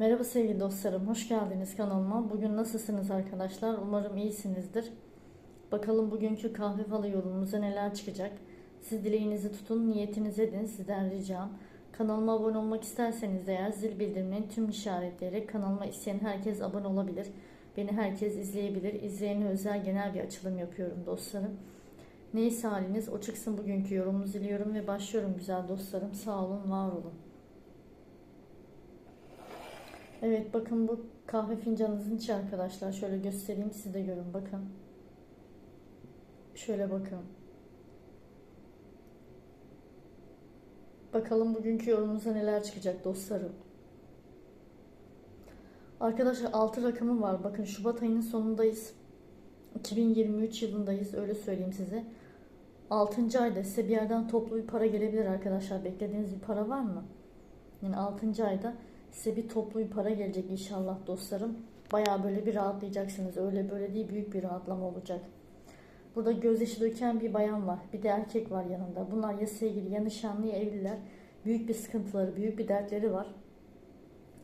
Merhaba sevgili dostlarım, hoş geldiniz kanalıma. Bugün nasılsınız arkadaşlar? Umarım iyisinizdir. Bakalım bugünkü kahve falı yolumuza neler çıkacak. Siz dileğinizi tutun, niyetinizi edin sizden ricam. Kanalıma abone olmak isterseniz eğer zil bildirimlerini tüm işaretleyerek kanalıma isteyen herkes abone olabilir. Beni herkes izleyebilir. İzleyene özel genel bir açılım yapıyorum dostlarım. Neyse haliniz o çıksın bugünkü yorumunuzu diliyorum ve başlıyorum güzel dostlarım. Sağ olun, var olun. Evet bakın bu kahve fincanınızın içi arkadaşlar. Şöyle göstereyim siz de görün bakın. Şöyle bakın. Bakalım bugünkü yorumunuza neler çıkacak dostlarım. Arkadaşlar 6 rakamı var. Bakın Şubat ayının sonundayız. 2023 yılındayız öyle söyleyeyim size. 6. ayda size bir yerden toplu bir para gelebilir arkadaşlar. Beklediğiniz bir para var mı? Yani 6. ayda size bir toplu bir para gelecek inşallah dostlarım. Baya böyle bir rahatlayacaksınız. Öyle böyle değil büyük bir rahatlama olacak. Burada gözyaşı döken bir bayan var. Bir de erkek var yanında. Bunlar ya sevgili ya nişanlı ya evliler. Büyük bir sıkıntıları, büyük bir dertleri var.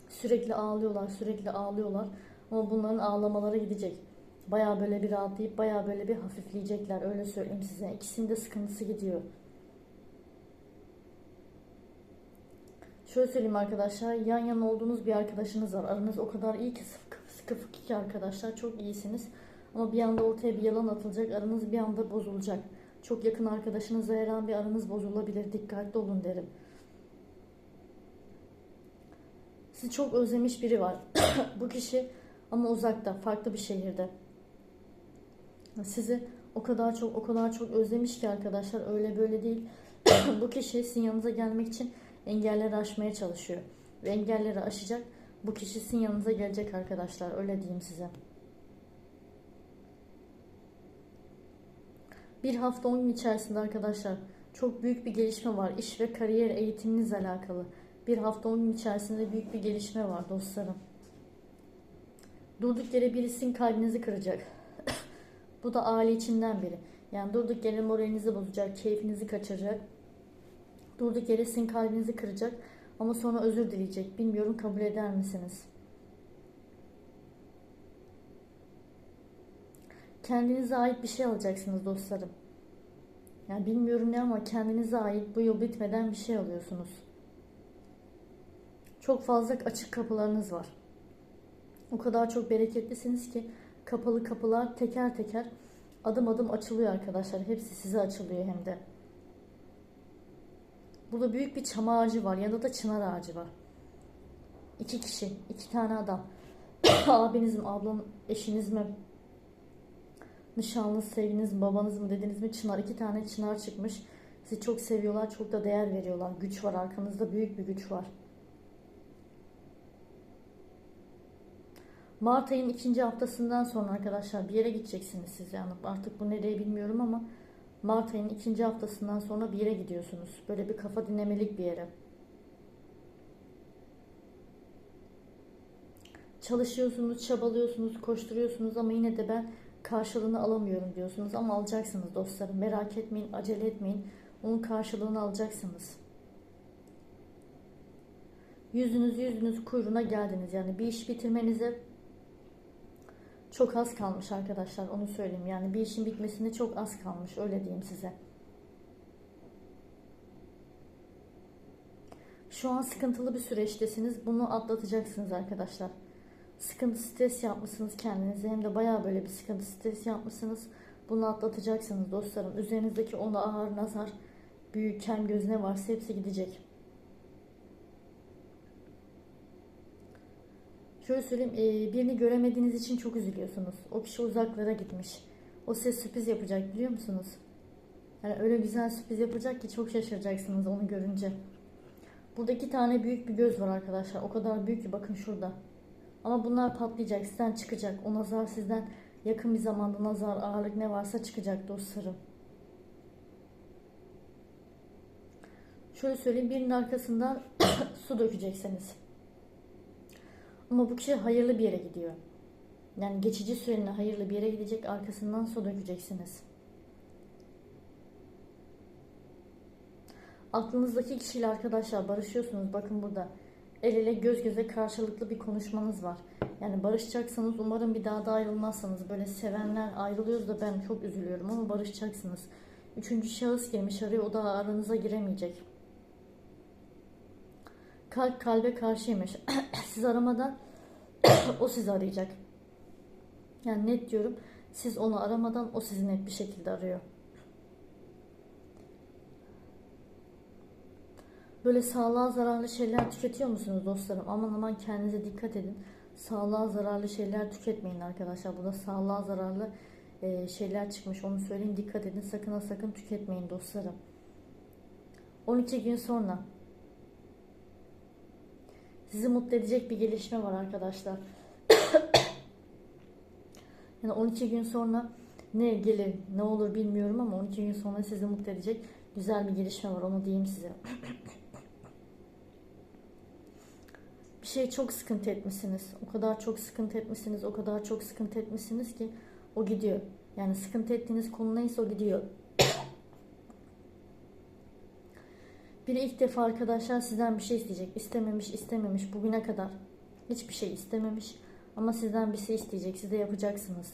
Sürekli ağlıyorlar, sürekli ağlıyorlar. Ama bunların ağlamaları gidecek. Baya böyle bir rahatlayıp baya böyle bir hafifleyecekler. Öyle söyleyeyim size. İkisinin de sıkıntısı gidiyor. Şöyle söyleyeyim arkadaşlar. Yan yana olduğunuz bir arkadaşınız var. Aranız o kadar iyi ki sıkı fıkı ki arkadaşlar. Çok iyisiniz. Ama bir anda ortaya bir yalan atılacak. Aranız bir anda bozulacak. Çok yakın arkadaşınızla her an bir aranız bozulabilir. Dikkatli olun derim. Sizi çok özlemiş biri var. Bu kişi ama uzakta, farklı bir şehirde. Sizi o kadar çok o kadar çok özlemiş ki arkadaşlar öyle böyle değil. Bu kişi sizin yanınıza gelmek için engelleri aşmaya çalışıyor. Ve engelleri aşacak. Bu kişi sizin yanınıza gelecek arkadaşlar. Öyle diyeyim size. Bir hafta 10 gün içerisinde arkadaşlar çok büyük bir gelişme var. İş ve kariyer eğitiminizle alakalı. Bir hafta 10 gün içerisinde büyük bir gelişme var dostlarım. Durduk yere birisinin kalbinizi kıracak. Bu da aile içinden biri. Yani durduk yere moralinizi bozacak, keyfinizi kaçıracak. Durduk yere sizin kalbinizi kıracak ama sonra özür dileyecek. Bilmiyorum kabul eder misiniz? Kendinize ait bir şey alacaksınız dostlarım. Yani bilmiyorum ne ama kendinize ait bu yıl bitmeden bir şey alıyorsunuz. Çok fazla açık kapılarınız var. O kadar çok bereketlisiniz ki kapalı kapılar teker teker adım adım açılıyor arkadaşlar. Hepsi size açılıyor hem de. Burada büyük bir çam ağacı var. Yanında da çınar ağacı var. İki kişi, iki tane adam. Abiniz mi, ablanın, eşiniz mi, nişanlı, sevginiz mi, babanız mı dediniz mi çınar. iki tane çınar çıkmış. Sizi çok seviyorlar, çok da değer veriyorlar. Güç var arkanızda, büyük bir güç var. Mart ayın ikinci haftasından sonra arkadaşlar bir yere gideceksiniz siz yani artık bu nereye bilmiyorum ama Mart ayının ikinci haftasından sonra bir yere gidiyorsunuz. Böyle bir kafa dinlemelik bir yere. Çalışıyorsunuz, çabalıyorsunuz, koşturuyorsunuz ama yine de ben karşılığını alamıyorum diyorsunuz ama alacaksınız dostlarım. Merak etmeyin, acele etmeyin. Onun karşılığını alacaksınız. Yüzünüz yüzünüz kuyruğuna geldiniz. Yani bir iş bitirmenize çok az kalmış arkadaşlar onu söyleyeyim. Yani bir işin bitmesine çok az kalmış öyle diyeyim size. Şu an sıkıntılı bir süreçtesiniz. Bunu atlatacaksınız arkadaşlar. Sıkıntı stres yapmışsınız kendinize. Hem de baya böyle bir sıkıntı stres yapmışsınız. Bunu atlatacaksınız dostlarım. Üzerinizdeki ona ağır nazar, büyük kem göz ne varsa hepsi gidecek. Şöyle söyleyeyim, e, birini göremediğiniz için çok üzülüyorsunuz. O kişi uzaklara gitmiş. O size sürpriz yapacak biliyor musunuz? Yani öyle güzel sürpriz yapacak ki çok şaşıracaksınız onu görünce. Burada iki tane büyük bir göz var arkadaşlar. O kadar büyük ki bakın şurada. Ama bunlar patlayacak, sizden çıkacak. O nazar sizden yakın bir zamanda nazar, ağırlık ne varsa çıkacak dostlarım. Şöyle söyleyeyim, birinin arkasından su dökeceksiniz. Ama bu kişi hayırlı bir yere gidiyor. Yani geçici süreliğine hayırlı bir yere gidecek. Arkasından su dökeceksiniz. Aklınızdaki kişiyle arkadaşlar barışıyorsunuz. Bakın burada. el ele göz göze karşılıklı bir konuşmanız var. Yani barışacaksınız. Umarım bir daha da ayrılmazsanız. Böyle sevenler ayrılıyoruz da ben çok üzülüyorum ama barışacaksınız. Üçüncü şahıs girmiş araya o da aranıza giremeyecek. Kalp kalbe karşıymış. Siz aramadan o sizi arayacak. Yani net diyorum. Siz onu aramadan o sizi net bir şekilde arıyor. Böyle sağlığa zararlı şeyler tüketiyor musunuz dostlarım? Aman aman kendinize dikkat edin. Sağlığa zararlı şeyler tüketmeyin arkadaşlar. Burada sağlığa zararlı e, şeyler çıkmış. Onu söyleyeyim. Dikkat edin. Sakın ha sakın tüketmeyin dostlarım. 12 gün sonra sizi mutlu edecek bir gelişme var arkadaşlar. yani 12 gün sonra ne gelir ne olur bilmiyorum ama 12 gün sonra sizi mutlu edecek güzel bir gelişme var onu diyeyim size. bir şey çok sıkıntı etmişsiniz. O kadar çok sıkıntı etmişsiniz, o kadar çok sıkıntı etmişsiniz ki o gidiyor. Yani sıkıntı ettiğiniz konu neyse o gidiyor. Biri ilk defa arkadaşlar sizden bir şey isteyecek. İstememiş, istememiş bugüne kadar. Hiçbir şey istememiş. Ama sizden bir şey isteyecek. Siz de yapacaksınız.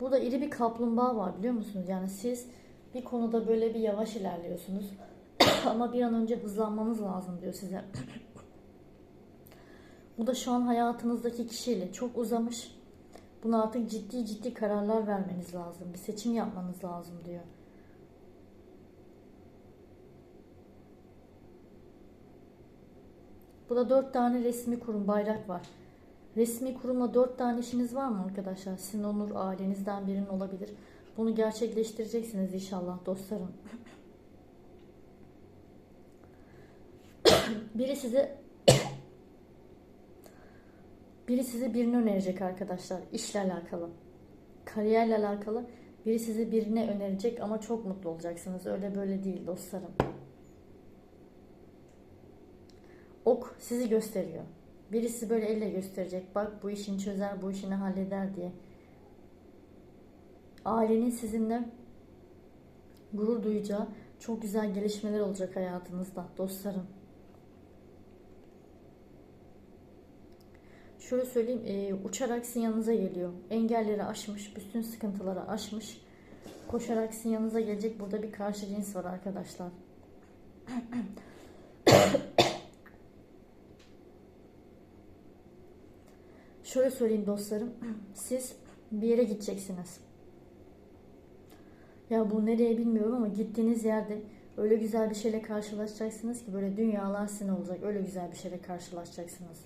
Burada iri bir kaplumbağa var biliyor musunuz? Yani siz bir konuda böyle bir yavaş ilerliyorsunuz. Ama bir an önce hızlanmanız lazım diyor size. Bu da şu an hayatınızdaki kişiyle çok uzamış. Buna artık ciddi ciddi kararlar vermeniz lazım. Bir seçim yapmanız lazım diyor. Burada dört tane resmi kurum bayrak var. Resmi kurumla dört tane işiniz var mı arkadaşlar? Sizin olur ailenizden birinin olabilir. Bunu gerçekleştireceksiniz inşallah dostlarım. Biri size biri size birini önerecek arkadaşlar. İşle alakalı. Kariyerle alakalı. Biri sizi birine önerecek ama çok mutlu olacaksınız. Öyle böyle değil dostlarım. Ok sizi gösteriyor. Birisi böyle elle gösterecek. Bak bu işini çözer, bu işini halleder diye. Ailenin sizinle gurur duyacağı çok güzel gelişmeler olacak hayatınızda dostlarım. Şöyle söyleyeyim, e, uçarak sizin yanınıza geliyor. Engelleri aşmış, bütün sıkıntıları aşmış. Koşarak sizin yanınıza gelecek. Burada bir karşı cins var arkadaşlar. Şöyle söyleyeyim dostlarım. Siz bir yere gideceksiniz. Ya bu nereye bilmiyorum ama gittiğiniz yerde öyle güzel bir şeyle karşılaşacaksınız ki böyle dünyalar sizin olacak. Öyle güzel bir şeyle karşılaşacaksınız.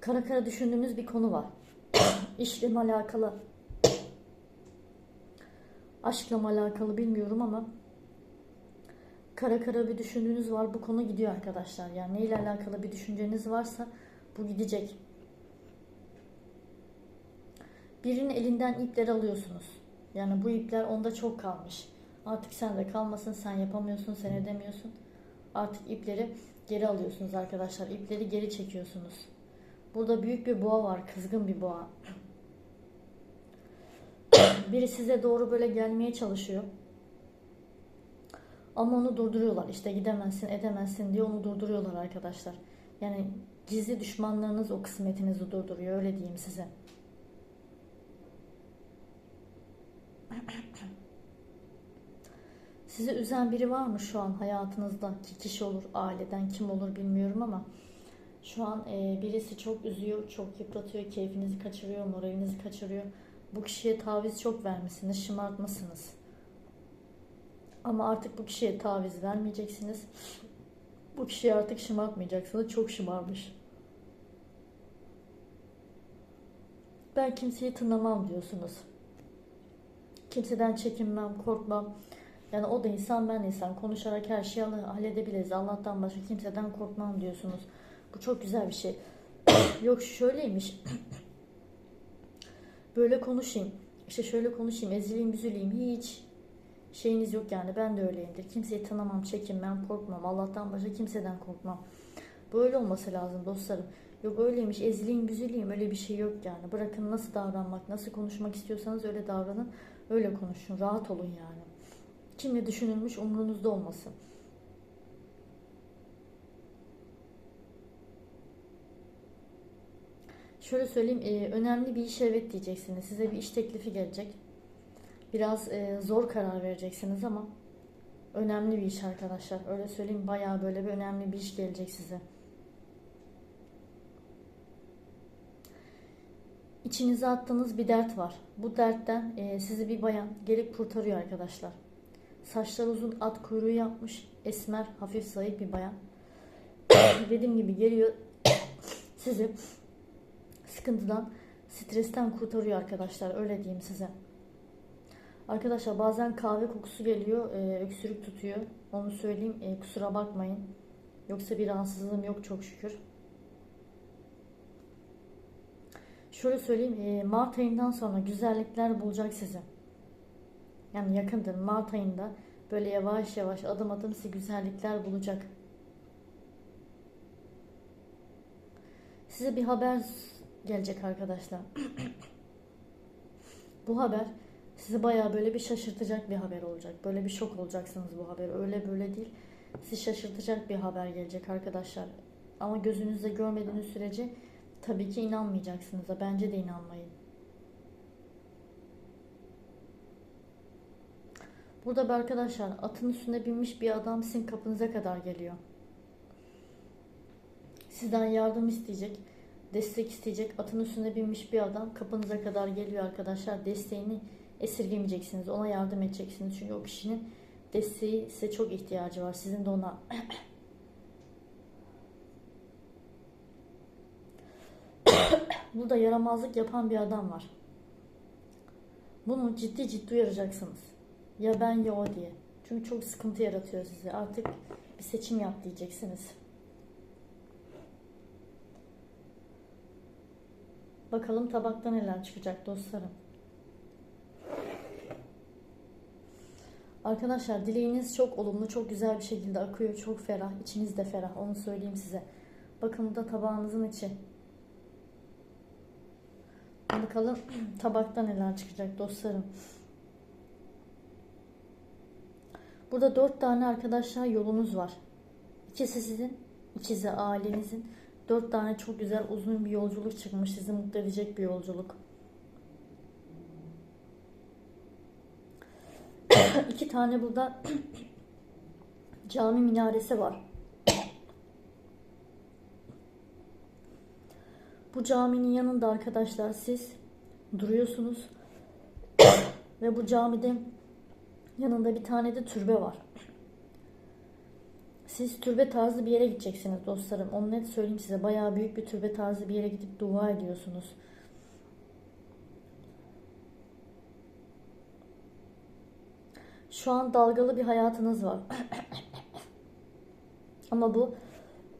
Kara kara düşündüğünüz bir konu var. İşle alakalı, aşkla alakalı bilmiyorum ama kara kara bir düşündüğünüz var. Bu konu gidiyor arkadaşlar. Yani neyle alakalı bir düşünceniz varsa bu gidecek. Birinin elinden ipleri alıyorsunuz. Yani bu ipler onda çok kalmış. Artık sen de kalmasın, sen yapamıyorsun, sen edemiyorsun. Artık ipleri geri alıyorsunuz arkadaşlar. İpleri geri çekiyorsunuz. Burada büyük bir boğa var, kızgın bir boğa. Biri size doğru böyle gelmeye çalışıyor. Ama onu durduruyorlar. İşte gidemezsin, edemezsin diye onu durduruyorlar arkadaşlar. Yani gizli düşmanlarınız o kısmetinizi durduruyor. Öyle diyeyim size. Sizi üzen biri var mı şu an hayatınızda? Ki kişi olur, aileden kim olur bilmiyorum ama şu an e, birisi çok üzüyor, çok yıpratıyor, keyfinizi kaçırıyor, moralinizi kaçırıyor. Bu kişiye taviz çok vermişsiniz, şımartmasınız. Ama artık bu kişiye taviz vermeyeceksiniz. Bu kişiyi artık şımartmayacaksınız. Çok şımarmış. Ben kimseyi tınlamam diyorsunuz. Kimseden çekinmem, korkmam. Yani o da insan ben insan. Konuşarak her şeyi halledebiliriz. Allah'tan başka kimseden korkmam diyorsunuz. Bu çok güzel bir şey. Yok şöyleymiş. Böyle konuşayım. İşte şöyle konuşayım. Ezileyim, büzüleyim. Hiç şeyiniz yok yani. Ben de öyleyimdir. Kimseyi tanımam, çekinmem, korkmam. Allah'tan başka kimseden korkmam. Böyle olması lazım dostlarım. Yok öyleymiş ezileyim büzüleyim öyle bir şey yok yani. Bırakın nasıl davranmak, nasıl konuşmak istiyorsanız öyle davranın. Öyle konuşun. Rahat olun yani. Kimle düşünülmüş umrunuzda olmasın. Şöyle söyleyeyim, önemli bir iş evet diyeceksiniz. Size bir iş teklifi gelecek. Biraz e, zor karar vereceksiniz ama önemli bir iş arkadaşlar. Öyle söyleyeyim, bayağı böyle bir önemli bir iş gelecek size. İçinize attığınız bir dert var. Bu dertten e, sizi bir bayan gelip kurtarıyor arkadaşlar. Saçları uzun at kuyruğu yapmış. Esmer, hafif zayıf bir bayan. Dediğim gibi geliyor sizi sıkıntıdan, stresten kurtarıyor arkadaşlar. Öyle diyeyim size. Arkadaşlar bazen kahve kokusu geliyor, e, öksürük tutuyor. Onu söyleyeyim, e, kusura bakmayın. Yoksa bir rahatsızlığım yok çok şükür. Şöyle söyleyeyim, e, Mart ayından sonra güzellikler bulacak sizi. Yani yakındır Mart ayında böyle yavaş yavaş adım adım size güzellikler bulacak. Size bir haber gelecek arkadaşlar. bu haber sizi bayağı böyle bir şaşırtacak bir haber olacak. Böyle bir şok olacaksınız bu haber. Öyle böyle değil. Sizi şaşırtacak bir haber gelecek arkadaşlar. Ama gözünüzde görmediğiniz sürece tabii ki inanmayacaksınız da. Bence de inanmayın. Burada bir arkadaşlar atın üstünde binmiş bir adam sizin kapınıza kadar geliyor. Sizden yardım isteyecek, destek isteyecek. Atın üstünde binmiş bir adam kapınıza kadar geliyor arkadaşlar. Desteğini esirgemeyeceksiniz. Ona yardım edeceksiniz. Çünkü o kişinin desteği size çok ihtiyacı var. Sizin de ona Burada yaramazlık yapan bir adam var. Bunu ciddi ciddi uyaracaksınız. Ya ben ya o diye. Çünkü çok sıkıntı yaratıyor size. Artık bir seçim yap diyeceksiniz. Bakalım tabakta neler çıkacak dostlarım. Arkadaşlar dileğiniz çok olumlu, çok güzel bir şekilde akıyor. Çok ferah, içiniz de ferah. Onu söyleyeyim size. Bakın bu da tabağınızın içi. Bakalım tabakta neler çıkacak dostlarım. Burada dört tane arkadaşlar yolunuz var. İkisi sizin, ikisi ailenizin. Dört tane çok güzel uzun bir yolculuk çıkmış. Sizi mutlu edecek bir yolculuk. İki tane burada cami minaresi var. Bu caminin yanında arkadaşlar siz duruyorsunuz. Ve bu camide yanında bir tane de türbe var. Siz türbe tarzı bir yere gideceksiniz dostlarım. Onu net söyleyeyim size. Bayağı büyük bir türbe tarzı bir yere gidip dua ediyorsunuz. Şu an dalgalı bir hayatınız var. Ama bu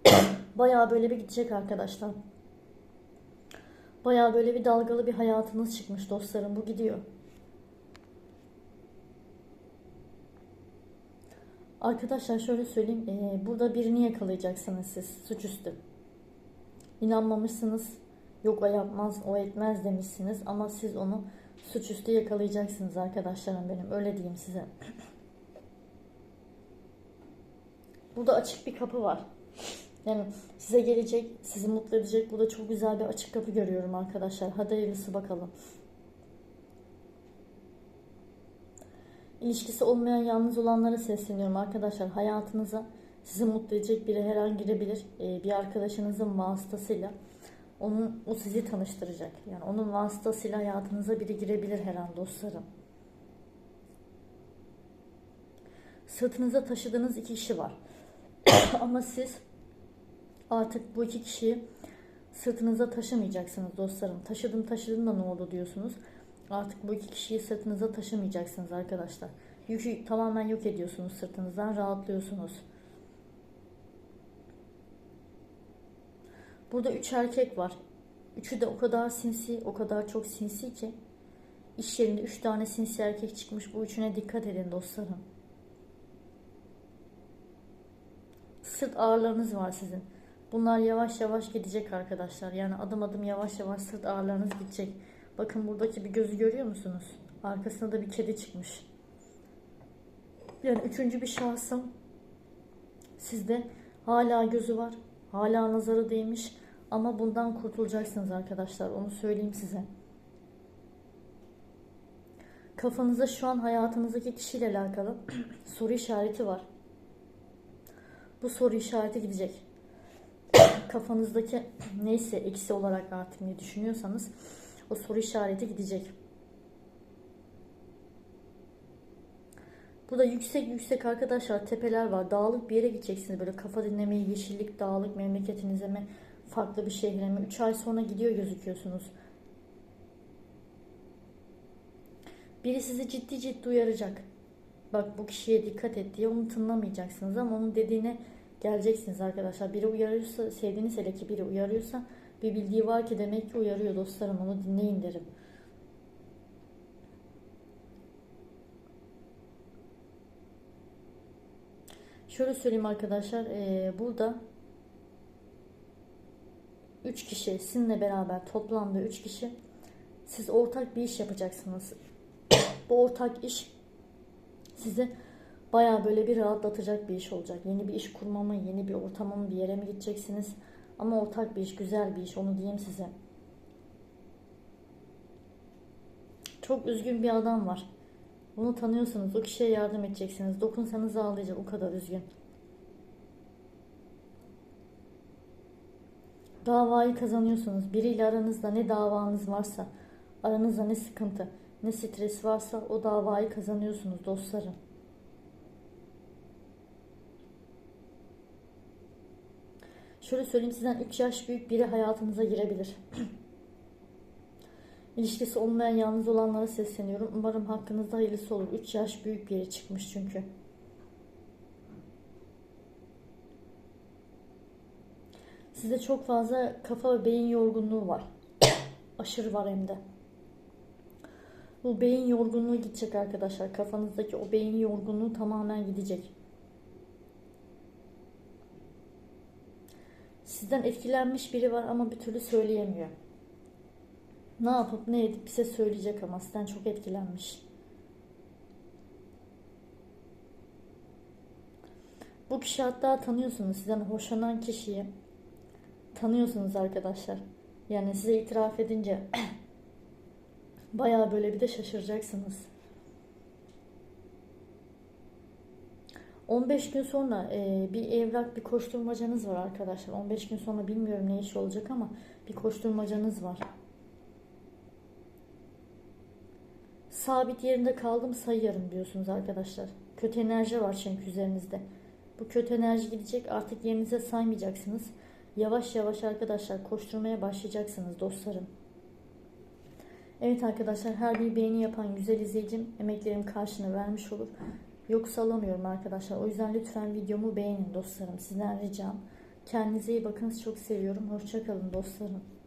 bayağı böyle bir gidecek arkadaşlar. Bayağı böyle bir dalgalı bir hayatınız çıkmış dostlarım. Bu gidiyor. Arkadaşlar şöyle söyleyeyim. Ee, burada birini yakalayacaksınız siz suçüstü. İnanmamışsınız. Yok o yapmaz, o etmez demişsiniz. Ama siz onu suçüstü yakalayacaksınız arkadaşlarım benim. Öyle diyeyim size. Burada açık bir kapı var. Yani size gelecek, sizi mutlu edecek. Burada çok güzel bir açık kapı görüyorum arkadaşlar. Hadi hayırlısı bakalım. İlişkisi olmayan yalnız olanlara sesleniyorum arkadaşlar. Hayatınıza sizi mutlu edecek biri her an girebilir. Ee, bir arkadaşınızın vasıtasıyla onun o sizi tanıştıracak. Yani onun vasıtasıyla hayatınıza biri girebilir her an dostlarım. Sırtınıza taşıdığınız iki kişi var. Ama siz artık bu iki kişiyi sırtınıza taşımayacaksınız dostlarım. Taşıdım taşıdım da ne oldu diyorsunuz. Artık bu iki kişiyi sırtınıza taşımayacaksınız arkadaşlar. Yükü tamamen yok ediyorsunuz sırtınızdan rahatlıyorsunuz. Burada üç erkek var. Üçü de o kadar sinsi, o kadar çok sinsi ki iş yerinde üç tane sinsi erkek çıkmış. Bu üçüne dikkat edin dostlarım. Sırt ağrılarınız var sizin. Bunlar yavaş yavaş gidecek arkadaşlar. Yani adım adım yavaş yavaş sırt ağrılarınız gidecek. Bakın buradaki bir gözü görüyor musunuz? Arkasında da bir kedi çıkmış. Yani üçüncü bir şahsın sizde hala gözü var. Hala nazarı değmiş. Ama bundan kurtulacaksınız arkadaşlar. Onu söyleyeyim size. Kafanızda şu an hayatınızdaki kişiyle alakalı soru işareti var. Bu soru işareti gidecek. Kafanızdaki neyse eksi olarak artık ne düşünüyorsanız o soru işareti gidecek. Burada yüksek yüksek arkadaşlar tepeler var. Dağlık bir yere gideceksiniz. Böyle kafa dinlemeyi, yeşillik, dağlık memleketinize mi, farklı bir şehre mi? 3 ay sonra gidiyor gözüküyorsunuz. Biri sizi ciddi ciddi uyaracak. Bak bu kişiye dikkat et diye onu tınlamayacaksınız ama onun dediğine geleceksiniz arkadaşlar. Biri uyarıyorsa, sevdiğiniz hele ki biri uyarıyorsa bir bildiği var ki demek ki uyarıyor dostlarım onu dinleyin derim. Şöyle söyleyeyim arkadaşlar. eee, burada 3 kişi sizinle beraber toplamda 3 kişi siz ortak bir iş yapacaksınız. Bu ortak iş size baya böyle bir rahatlatacak bir iş olacak. Yeni bir iş kurma mı, yeni bir ortama mı, bir yere mi gideceksiniz? Ama ortak bir iş, güzel bir iş onu diyeyim size. Çok üzgün bir adam var. Bunu tanıyorsunuz. O kişiye yardım edeceksiniz. Dokunsanız ağlayacak. O kadar üzgün. Davayı kazanıyorsunuz. Biriyle aranızda ne davanız varsa, aranızda ne sıkıntı, ne stres varsa o davayı kazanıyorsunuz dostlarım. Şöyle söyleyeyim sizden 3 yaş büyük biri hayatınıza girebilir. İlişkisi olmayan yalnız olanlara sesleniyorum. Umarım hakkınızda hayırlısı olur. 3 yaş büyük biri çıkmış çünkü. Sizde çok fazla kafa ve beyin yorgunluğu var. Aşırı var hem de. Bu beyin yorgunluğu gidecek arkadaşlar. Kafanızdaki o beyin yorgunluğu tamamen gidecek. Sizden etkilenmiş biri var ama bir türlü söyleyemiyor. Ne yapıp ne edip bize söyleyecek ama sizden çok etkilenmiş. Bu kişi hatta tanıyorsunuz. Sizden hoşlanan kişiyi tanıyorsunuz arkadaşlar. Yani size itiraf edince bayağı böyle bir de şaşıracaksınız. 15 gün sonra e, bir evrak, bir koşturmacanız var arkadaşlar. 15 gün sonra bilmiyorum ne iş olacak ama bir koşturmacanız var. Sabit yerinde kaldım sayıyorum diyorsunuz arkadaşlar. Kötü enerji var çünkü üzerinizde. Bu kötü enerji gidecek artık yerinize saymayacaksınız. Yavaş yavaş arkadaşlar koşturmaya başlayacaksınız dostlarım. Evet arkadaşlar her bir beğeni yapan güzel izleyicim emeklerim karşını vermiş olur. Yoksa alamıyorum arkadaşlar. O yüzden lütfen videomu beğenin dostlarım. Sizden ricam. Kendinize iyi bakın. Çok seviyorum. Hoşçakalın dostlarım.